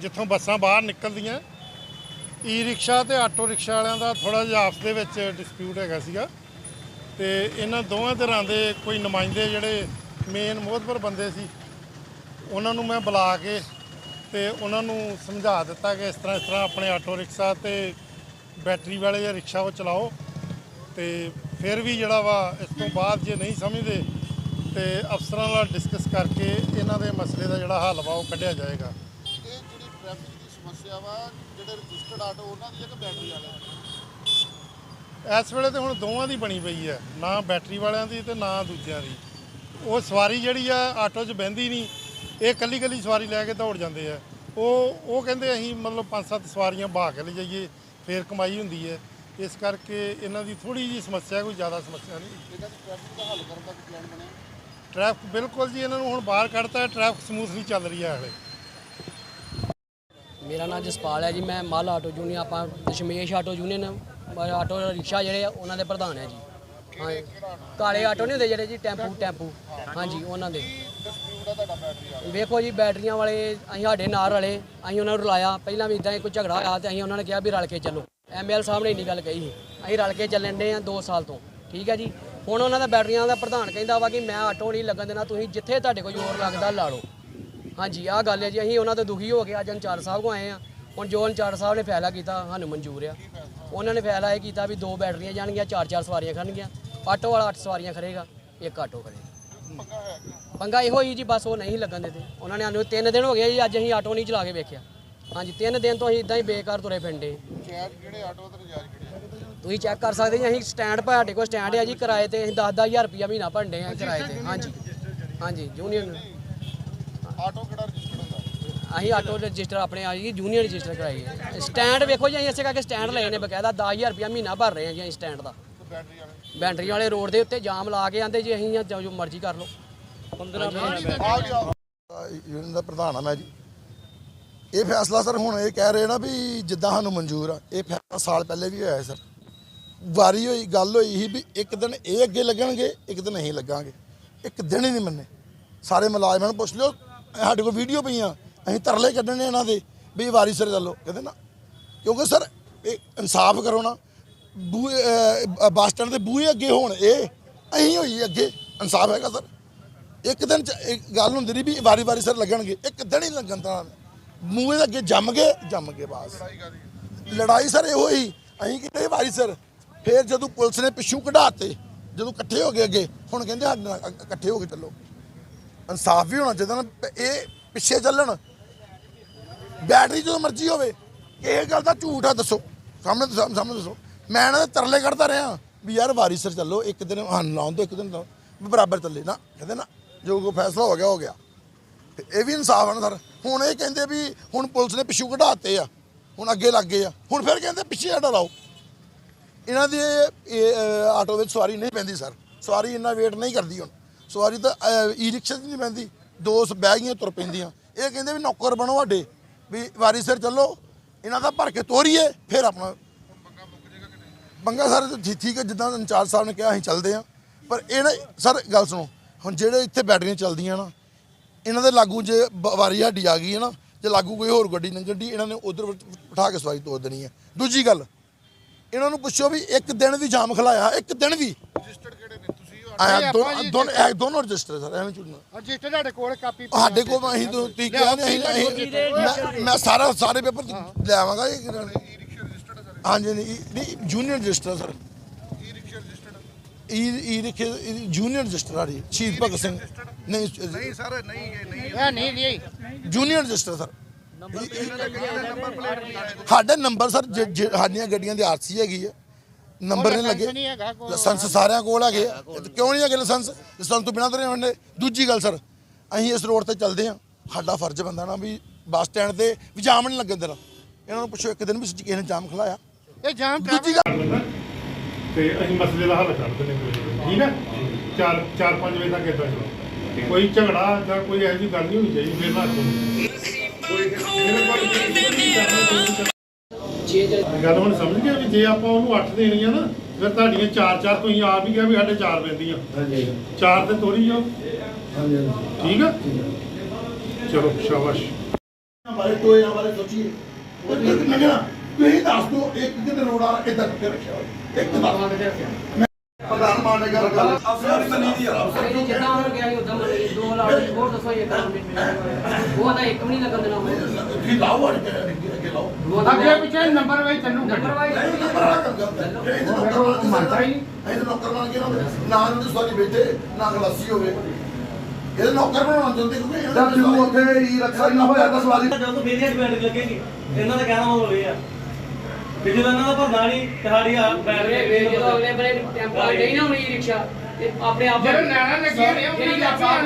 ਜਿੱਥੋਂ ਬੱਸਾਂ ਬਾਹਰ ਨਿਕਲਦੀਆਂ ਈ ਰਿਕਸ਼ਾ ਤੇ ਆਟੋ ਰਿਕਸ਼ਾ ਵਾਲਿਆਂ ਦਾ ਥੋੜਾ ਜਿਹਾ ਆਪਸ ਦੇ ਵਿੱਚ ਡਿਸਪਿਊਟ ਹੈਗਾ ਸੀਗਾ। ਤੇ ਇਹਨਾਂ ਦੋਵਾਂ ਧਿਰਾਂ ਦੇ ਕੋਈ ਨੁਮਾਇੰਦੇ ਜਿਹੜੇ ਮੇਨ ਮੋਹਤਬਰ ਬੰਦੇ ਸੀ, ਉਹਨਾਂ ਨੂੰ ਮੈਂ ਬੁਲਾ ਕੇ ਤੇ ਉਹਨਾਂ ਨੂੰ ਸਮਝਾ ਦਿੱਤਾ ਕਿ ਇਸ ਤਰ੍ਹਾਂ ਇਸ ਤਰ੍ਹਾਂ ਆਪਣੇ ਆਟੋ ਰਿਕਸ਼ਾ ਤੇ ਬੈਟਰੀ ਵਾਲੇ ਜਾਂ ਰਿਕਸ਼ਾ ਉਹ ਚਲਾਓ। ਤੇ ਫਿਰ ਵੀ ਜਿਹੜਾ ਵਾ ਇਸ ਤੋਂ ਬਾਅਦ ਜੇ ਨਹੀਂ ਸਮਝਦੇ, ਤੇ ਅਫਸਰਾਂ ਨਾਲ ਡਿਸਕਸ ਕਰਕੇ ਇਹਨਾਂ ਦੇ ਮਸਲੇ ਦਾ ਜਿਹੜਾ ਹੱਲ ਵਾ ਉਹ ਕੱਢਿਆ ਜਾਏਗਾ। ਟ੍ਰੈਫਿਕ ਦੀ ਸਮੱਸਿਆ ਵਾ ਜਿਹੜੇ ਰਜਿਸਟਰਡ ਆਟੋ ਉਹਨਾਂ ਦੀ ਹੈ ਕਿ ਬੈਟਰੀ ਵਾਲਿਆਂ ਦੀ। ਇਸ ਵੇਲੇ ਤੇ ਹੁਣ ਦੋਵਾਂ ਦੀ ਬਣੀ ਪਈ ਹੈ ਨਾ ਬੈਟਰੀ ਵਾਲਿਆਂ ਦੀ ਤੇ ਨਾ ਦੂਜਿਆਂ ਦੀ। ਉਹ ਸਵਾਰੀ ਜਿਹੜੀ ਆ ਆਟੋ 'ਚ ਬਹਿੰਦੀ ਨਹੀਂ ਇਹ ਕੱਲੀ ਕੱਲੀ ਸਵਾਰੀ ਲੈ ਕੇ ਦੌੜ ਜਾਂਦੇ ਆ। ਉਹ ਉਹ ਕਹਿੰਦੇ ਅਸੀਂ ਮਤਲਬ ਪੰਜ ਸੱਤ ਸਵਾਰੀਆਂ ਬਹਾ ਕੇ ਲੈ ਜਾਈਏ ਫੇਰ ਕਮਾਈ ਹੁੰਦੀ ਹੈ। ਇਸ ਕਰਕੇ ਇਹਨਾਂ ਦੀ ਥੋੜੀ ਜੀ ਸਮੱਸਿਆ ਕੋਈ ਜ਼ਿਆਦਾ ਸਮੱਸਿਆ ਨਹੀਂ। ਇਹਨਾਂ ਦੀ ਟ੍ਰੈਫਿਕ ਦਾ ਹੱਲ ਕਰਨ ਦਾ ਕੋਈ ਪਲਾਨ ਬਣਿਆ? ਟ੍ਰੈਫਿਕ ਬਿਲਕੁਲ ਜੀ ਇਹਨਾਂ ਨੂੰ ਹੁਣ ਬਾਹਰ ਕੱਢਤਾ ਟ੍ਰੈਫਿਕ ਸਮੂਥਲੀ ਚੱਲ ਰਹੀ ਹੈ ਹਲੇ। ਮੇਰਾ ਨਾਮ ਜਸਪਾਲ ਹੈ ਜੀ, ਮੈਂ ਮੱਲ ਆਟੋ ਯੂਨੀਅਨ, ਆਪਾਂ Dashmesh auto union auto rickshaw ਜਿਹੜੇ ਆ, ਉਹਨਾਂ ਦੇ ਪ੍ਰਧਾਨ ਹੈ ਜੀ। ਹਾਂ, ਕਾਲੇ ਆਟੋ ਨਹੀਂ ਹੁੰਦੇ ਜਿਹੜੇ ਜੀ, ਟੈਂਪੂ ਟੈਂਪੂ। ਹਾਂਜੀ ਉਹਨਾਂ ਦੇ। ਵੇਖੋ ਜੀ, ਬੈਟਰੀਆਂ ਵਾਲੇ, ਅਸੀਂ ਸਾਡੇ ਨਾਲ ਰਲੇ, ਅਸੀਂ ਉਹਨਾਂ ਨੂੰ ਰਲਾਇਆ। ਪਹਿਲਾਂ ਵੀ ਇਦਾਂ ਹੀ ਕੋਈ ਝਗੜਾ ਹੋਇਆ ਤੇ ਅਸੀਂ ਉਹਨਾਂ ਨੇ ਕਿਹਾ ਵੀ ਰਲ ਕੇ ਚੱਲੋ। ਐਮਐਲ ਸਾਹਿਬ ਨੇ ਇੰਨੀ ਗੱਲ ਕਹੀ ਸੀ। ਅਸੀਂ ਰਲ ਕੇ ਚੱਲਣ ਦੇ ਆ 2 ਸਾਲ ਤੋਂ। ਠੀਕ ਹੈ ਜੀ? ਹੁਣ ਉਹਨਾਂ ਦਾ ਬੈਟਰੀਆਂ ਦਾ ਪ੍ਰਧਾਨ ਕਹਿੰਦਾ ਵਾ ਕਿ ਮੈਂ ਆਟੋ ਨਹੀਂ ਲੱਗਣ ਦੇਣਾ, ਤੁਸੀਂ ਜਿੱਥੇ ਤੁਹਾਡੇ ਕੋਲ ਜ਼ੋਰ ਲੱਗਦਾ ਲਾ ਲਓ। ਹਾਂਜੀ ਆਹ ਗੱਲ ਹੈ ਜੀ ਅਸੀਂ ਉਹਨਾਂ ਤੋਂ ਦੁਖੀ ਹੋ ਕੇ ਅੱਜ ਅੰਚਾਰ ਸਾਹਿਬ ਕੋ ਆਏ ਆ ਹੁਣ ਜੋ ਅੰਚਾਰ ਸਾਹਿਬ ਨੇ ਫੈਸਲਾ ਕੀਤਾ ਸਾਨੂੰ ਮਨਜ਼ੂਰ ਆ। ਉਹਨਾਂ ਨੇ ਫੈਸਲਾ ਇਹ ਕੀਤਾ ਵੀ ਦੋ ਬੈਟਰੀਆਂ ਜਾਣਗੀਆਂ ਚਾਰ ਚਾਰ ਸਵਾਰੀਆਂ ਖੜਨਗੀਆਂ। ਆਟੋ ਵਾਲਾ ਅੱਠ ਸਵਾਰੀਆਂ ਖੜੇਗਾ ਇੱਕ ਆਟੋ ਖੜੇਗਾ। ਪੰਗਾ ਇਹੋ ਹੀ ਜੀ ਬਸ ਉਹ ਨਹੀਂ ਲੱਗਣ ਦਿੰਦੇ। ਉਹਨਾਂ ਨੇ ਸਾਨੂੰ ਤਿੰਨ ਦਿਨ ਹੋ ਗਏ ਜੀ ਅੱਜ ਅਸੀਂ ਆਟੋ ਨਹੀਂ ਚਲਾ ਕੇ ਵੇਖਿਆ। ਹਾਂਜੀ ਤਿੰਨ ਦਿਨ ਤੋਂ ਅਸੀਂ ਇਦਾਂ ਹੀ ਬੇਕਾਰ ਤੁਰੇ ਤੇ ਆ? ਤੁਸੀਂ ਚੈੱਕ ਕਰ ਸਕਦੇ ਜੀ ਅਸੀਂ ਸਟੈਂਡ ਪਾ ਸਾਡੇ ਕੋਲ ਸਟੈਂਡ ਹੈ ਜੀ ਕਿਰਾਏ ਤੇ ਅਸੀਂ 10-10000 ਰੁਪਇਆ ਮਹੀਨਾ ਭਰਦੇ ਆ ਕਿਰਾਏ ਤੇ। ਹਾਂਜੀ ਹਾਂਜੀ ਯੂਨੀਅਨ ਆਟੋ ਕਿਹੜਾ ਰਜਿਸਟਰਡ ਹੁੰਦਾ? ਅਸੀਂ ਆਟੋ ਰਜਿਸਟਰ ਆਪਣੇ ਆ ਜੀ ਜੂਨੀਅਰ ਰਜਿਸਟਰ ਕਰਾਈ ਹੈ। ਸਟੈਂਡ ਵੇਖੋ ਜੀ ਅਸੀਂ ਇਸੇ ਕਰਕੇ ਸਟੈਂਡ ਲਏ ਨੇ ਬਕਾਇਦਾ 10000 ਰੁਪਇਆ ਮਹੀਨਾ ਭਰ ਰਹੇ ਹਾਂ ਜੀ ਅਸੀਂ ਸਟੈਂਡ ਦਾ। ਬੈਟਰੀ ਵਾਲੇ? ਰੋਡ ਦੇ ਉੱਤੇ ਜਾਮ ਲਾ ਕੇ ਆਂਦੇ ਜੀ ਅਸੀਂ ਜਾਂ ਜੋ ਮਰਜ਼ੀ ਕਰ ਲਓ। 15 ਆ ਜੀ ਆਓ। ਯੂਨੀਅਨ ਦਾ ਪ੍ਰਧਾਨ ਆ ਮੈਂ ਜੀ। ਇਹ ਫੈਸਲਾ ਸਰ ਹੁਣ ਇਹ ਕਹਿ ਰਹੇ ਨਾ ਵੀ ਜਿੱਦਾਂ ਸਾਨੂੰ ਮਨਜ਼ੂਰ ਆ ਇਹ ਫੈਸਲਾ ਸਾਲ ਪਹਿਲੇ ਵੀ ਹੋਇਆ ਸਰ। ਵਾਰੀ ਹੋਈ ਗੱਲ ਹੋਈ ਸੀ ਵੀ ਇੱਕ ਦਿਨ ਇਹ ਅੱਗੇ ਲੱਗਣਗੇ ਇੱਕ ਦਿਨ ਅਸੀਂ ਲੱਗਾਂਗੇ। ਇੱਕ ਦਿਨ ਹੀ ਨਹੀਂ ਮੰਨੇ। ਸਾਰੇ ਮੁਲਾਜ਼ਮਾਂ ਨੂੰ ਪੁੱਛ ਲਿਓ ਸਾਡੇ ਕੋਲ ਵੀਡੀਓ ਪਈਆਂ। ਅਸੀਂ ਤਰਲੇ ਕੱਢਣੇ ਇਹਨਾਂ ਦੇ, ਵੀ ਵਾਰੀ ਸਿਰ ਚੱਲੋ। ਕਹਿੰਦੇ ਨਾ, ਕਿਉਂਕਿ ਸਰ, ਇਹ ਇਨਸਾਫ ਕਰੋ ਨਾ। ਬੂਹੇ ਬੱਸ ਸਟੈਂਡ ਦੇ ਬੂਹੇ ਅੱਗੇ ਹੋਣ, ਇਹ ਅਸੀਂ ਹੋਈ ਅੱਗੇ। ਇਨਸਾਫ ਹੈਗਾ ਸਰ। ਇੱਕ ਦਿਨ ਚ ਇੱਕ ਗੱਲ ਹੁੰਦੀ ਰਹੀ ਵੀ ਵਾਰੀ ਵਾਰੀ ਸਰ ਲੱਗਣਗੇ। ਇੱਕ ਦਿਨ ਹੀ ਲੱਗਣ ਤਾਂ। ਮੂਹੇ ਦੇ ਅੱਗੇ ਜੰਮ ਗਏ ਜੰਮ ਗਏ ਬਾਸ। ਲੜਾਈ ਸਰ ਇਹੋ ਹੀ। ਅਸੀਂ ਕਿਤੇ ਵਾਰੀ ਸਰ। ਫਿਰ ਜਦੋਂ ਪੁਲਿਸ ਨੇ ਪਿੱਛੋਂ ਕਢਾਤੇ, ਜਦੋਂ ਇਕੱਠੇ ਹੋ ਗਏ ਅੱਗੇ, ਹੁਣ ਕਹਿੰਦੇ ਸਾਡੇ ਨਾਲ ਇਕੱਠੇ ਹੋ ਕੇ ਚੱਲੋ। ਇਨਸਾਫ ਵੀ ਹੋਣਾ ਚਾਹੀਦਾ ਨਾ, ਇਹ ਪਿੱਛੇ ਚੱਲਣ। ਬੈਟਰੀ ਜਦੋਂ ਮਰਜ਼ੀ ਹੋਵੇ, ਇਹ ਗੱਲ ਦਾ ਝੂਠ ਆ, ਦੱਸੋ। ਸਾਹਮਣੇ ਸਾਹਮਣੇ ਦੱਸੋ। ਮੈਂ ਇਹਨਾਂ ਦੇ ਤਰਲੇ ਕੱਢਦਾ ਰਿਹਾ ਵੀ ਯਾਰ ਵਾਰੀ ਸਰ ਚੱਲੋ, ਇੱਕ ਦਿਨ ਹਨ ਲਾਉਣ ਦੋ ਇੱਕ ਦਿਨ ਬਰਾਬਰ ਚੱਲੇ। ਨਾ, ਕਹਿੰਦੇ ਨਾ, ਜੋ ਕੋ ਫੈਸਲਾ ਹੋ ਗਿਆ ਹੋ ਗਿਆ। ਤੇ ਇਹ ਵੀ ਇਨਸਾਫ ਆ ਨਾ ਸਰ। ਹੁਣ ਇਹ ਕਹਿੰਦੇ ਵੀ ਹੁਣ ਪੁਲਿਸ ਨੇ ਪਿੱਛੂ ਕਢਾਤੇ ਆ। ਹੁਣ ਅੱਗੇ ਲੱਗ ਗਏ ਆ। ਹੁਣ ਫਿਰ ਕਹਿੰਦੇ ਪਿੱਛੇ ਹਟਾ ਲਾਓ। ਇਹਨਾਂ ਦੇ ਆਟੋ ਵਿੱਚ ਸਵਾਰੀ ਨਹੀਂ ਪੈਂਦੀ ਸਰ। ਸਵਾਰੀ ਇੰਨਾ ਵੇਟ ਨਹੀਂ ਕਰਦੀ ਹੁਣ। ਸਵਾਰੀ ਤਾਂ ਈ ਰਿਕਸ਼ਾ 'ਚ ਨਹੀਂ ਪੈਂਦੀ। ਦੋ ਸ- ਬਹਿ ਗਈਆਂ, ਤੁਰ ਪੈਂਦੀਆਂ। ਇਹ ਕਹਿੰਦੇ ਵੀ ਨੌਕਰ ਬਣੋ ਸਾਡੇ। ਵੀ ਵਾਰੀ ਸਿਰ ਚੱਲੋ, ਇਹਨਾਂ ਦਾ ਭਰ ਕੇ ਤੋਰੀਏ, ਫਿਰ ਆਪਣਾ ਬੰਗਾ ਸਰ ਠੀਕ- ਹੈ, ਜਿੱਦਾਂ ਇੰਚਾਰਜ ਸਾਹਿਬ ਨੇ ਕਿਹਾ, ਅਸੀਂ ਚੱਲਦੇ ਆ ਪਰ ਇਹ ਨਾ, ਸਰ, ਗੱਲ ਸੁਣੋ, ਹੁਣ ਜਿਹੜੇ ਇੱਥੇ ਬੈਟਰੀਆਂ ਚੱਲਦੀਆਂ ਨਾ, ਇਹਨਾਂ ਦੇ ਲਾਗੂ ਜੇ ਬ- ਵਾਰੀ ਸਾਡੀ ਆ ਗਈ ਹੈ ਨਾ, ਜੇ ਲਾਗੂ ਕੋਈ ਹੋਰ ਗੱਡੀ ਲੰਘਣ ਦੀ ਇਹਨਾਂ ਨੇ ਉਧਰ ਬਿਠਾ ਕੇ ਸਵਾਰੀ ਤੋਰ ਦੇਣੀ ਹੈ। ਦੂਜੀ ਗੱਲ, ਇਹਨਾਂ ਨੂੰ ਪੁੱਛੋ ਵੀ ਇੱਕ ਦਿਨ ਵੀ ਜਾਮ ਖਲਾਇਆ, ਇੱਕ ਦਿਨ ਵੀ। ਰਜਿਸਟਰਡ ਕਿਹੜੇ ਨੇ? ਆਇਆ ਦੋਨੋਂ ਦੋਨੋਂ ਇਹ ਦੋਨੋਂ ਰਜਿਸਟਰ ਸਰ ਐਵੇਂ ਝੂਠਣਾ ਰਜਿਸਟਰ ਤੁਹਾਡੇ ਕੋਲ ਕਾਪੀ ਸਾਡੇ ਕੋਲ ਅਸੀਂ ਤੋਂ ਤੁਸੀਂ ਕਿਹਾ ਨੇ ਅਸੀਂ ਅਸੀਂ ਮੈਂ- ਮੈਂ ਸਾਰਾ ਸਾਰੇ ਪੇਪਰ ਲੈ ਆਵਾਂਗਾ ਇਹ ਹਾਂਜੀ ਨਹੀਂ junior register sir. E E junior register ਆ ਰਹੀ ਸ਼ਹੀਦ ਭਗਤ ਸਿੰਘ। ਨਹੀਂ ਨਹੀਂ ਸਰ ਨਹੀਂ ਇਹ ਨਹੀਂ ਇਹ ਨਹੀਂ ਨਹੀਂ ਜੂਨੀਅਰ ਰਜਿਸਟਰ ਸਰ ਸਾਡੇ ਨੰਬਰ ਸਰ ਸਾਡੀਆਂ ਗੱਡੀਆਂ ਦੀ ਆਰਸੀ ਹੈਗੀ ਹੈ ਨੰਬਰ ਨਹੀਂ ਲੱਗੇ। ਨਹੀਂ ਹੈਗਾ ਕੋਲ। ਲਾਇਸੈਂਸ ਸਾਰਿਆਂ ਕੋਲ ਹੈਗੇ ਆ। ਕਿਉਂ ਨਹੀਂ ਹੈਗੇ ਲਾਇਸੈਂਸ ਲਾਇਸੈਂਸ ਤੋਂ ਬਿਨਾਂ ਤਾਂ ਨਹੀਂ ਹੁੰਦੇ ਦੂਜੀ ਗੱਲ ਸਰ ਅਸੀਂ ਇਸ ਰੋਡ ਤੇ ਚੱਲਦੇ ਹਾਂ। ਸਾਡਾ ਫਰਜ਼ ਬੰਦਾ ਨਾ ਵੀ ਬੱਸ ਸਟੈਂਡ ਤੇ ਵੀ ਜਾਮ ਨਹੀਂ ਲੱਗਣ ਦੇਣਾ ਇਹਨਾਂ ਨੂੰ ਪੁੱਛੋ ਇੱਕ ਦਿਨ ਵੀ ਸੱਚੀ ਕਿਸੇ ਨੇ ਜਾਮ ਖਲਾਇਆ। ਇਹ ਜਾਮ ਦੂਜੀ ਗੱਲ ਤੇ ਅਸੀਂ ਮਸਲੇ ਦਾ ਹੱਲ ਕਰ ਦਿੰਦੇ ਹਾਂ। ਠੀਕ ਹੈ? 4 4 5 ਵਜੇ ਤੱਕ ਇਦਾਂ ਚਲੋ ਕੋਈ ਝਗੜਾ ਜਾਂ ਕੋਈ ਇਹੋ ਜਿਹੀ ਗੱਲ ਨਹੀਂ ਹੋਣੀ ਚਾਹੀਦੀ। ਫਿਰ ਨਾ ਕੋਈ ਮੇਰੇ ਕੋਲ ਕੋਈ ਕਰਨਾ ਕੋਈ ਜੇ ਜੇ ਗੱਲ ਹੁਣ ਸਮਝ ਗਏ ਵੀ ਜੇ ਆਪਾਂ ਉਹਨੂੰ 8 ਦੇਣੀਆਂ ਨਾ ਫਿਰ ਤੁਹਾਡੀਆਂ 4-4 ਤੁਸੀਂ ਆਪ ਹੀ ਕਿਹਾ ਵੀ ਸਾਡੇ 4 ਪੈਂਦੀਆਂ। ਹਾਂਜੀ। 4 ਤੇ ਤੋਰੀ ਜਾਓ। ਹਾਂਜੀ ਠੀਕ ਆ? ਚਲੋ ਸ਼ਾਬਾਸ਼। ਟੋਏ ਸੋਚੀਏ। ਉਹ ਤੁਸੀਂ ਦੱਸ ਦਿਓ ਇੱਕ ਕਿਤੇ ਆ ਇਦਾਂ ਕਰਕੇ ਰੱਖਿਆ ਹੋਇਆ? ਇੱਕ ਦੱਸ ਪ੍ਰਧਾਨ ਮਾਨ ਨੇ ਗੱਲ ਕਰ ਅਫਸਰ ਮਨੀ ਦੀ ਅਫਸਰ ਇਹਨੇ ਜਿੱਦਾਂ ਉਹਨਾਂ ਕਿਹਾ ਸੀ ਉਦਾਂ ਮੰਨੀ ਦੋ ਦੀ ਹੋਰ ਦੱਸੋ ਇਹ ਕੰਮ ਉਹ ਤਾਂ ਇੱਕ ਵੀ ਨਹੀਂ ਲੱਗਣ ਦੇਣਾ। ਉਹ ਤੁਸੀਂ ਲਾਓ ਅੜ ਕੇ ਅੱਗੇ ਲਾਓ। ਅੱਗੇ ਪਿੱਛੇ ਨੰਬਰ ਵੇ ਚੱਲੂ ਨੰਬਰ ਵਾਈਜ਼ ਨਹੀਂ ਨੰਬਰ ਵਾਲਾ ਕੰਮ ਕਰਦਾ। ਇਹ ਤਾਂ ਮੰਨਦਾ ਹੀ ਨਹੀਂ। ਇਹ ਤਾਂ ਨੌਕਰ ਬਣ ਕੇ ਨਾ। ਨਾ ਸਵਾਰੀ ਬੈਠੇ ਨਾ ਗਲਾਸੀ ਹੋਵੇ। ਇਹ ਨੌਕਰ ਬਣਾਉਣਾ ਚਾਹੁੰਦੇ ਕਿਉਂਕਿ ਇਹਨਾਂ ਜਦ ਤੂੰ ਉੱਥੇ ਹੀ ਰੱਖਿਆ ਨਾ ਹੋਇਆ ਤਾਂ ਸਵਾਰੀ ਜਦੋਂ ਫੇਰੀਆਂ ਬੈਠ ਲੱਗੇਗੀ ਇਹਨਾਂ ਦਾ ਕਹਿਣਾ ਹੋ ਰਿਹਾ ਕਿ ਜਦੋਂ ਇਹਨਾਂ ਦਾ ਭਰਨਾ ਨਹੀਂ ਤੇ ਸਾਡੀ ਆ ਬੈਠ ਅਗਲੇ ਜਦੋਂ ਅਗਲੇ ਬਰੇ ਟੈਂਪੋ ਨਹੀਂ ਨਾ ਹੋਣੀ ਰਿਕਸ਼ਾ ਤੇ ਆਪਣੇ ਆਪ ਜਿਹੜੇ ਲੈਣਾ ਲੱਗੇ ਨੇ ਉਹਨਾਂ ਦੇ ਆਪਾਂ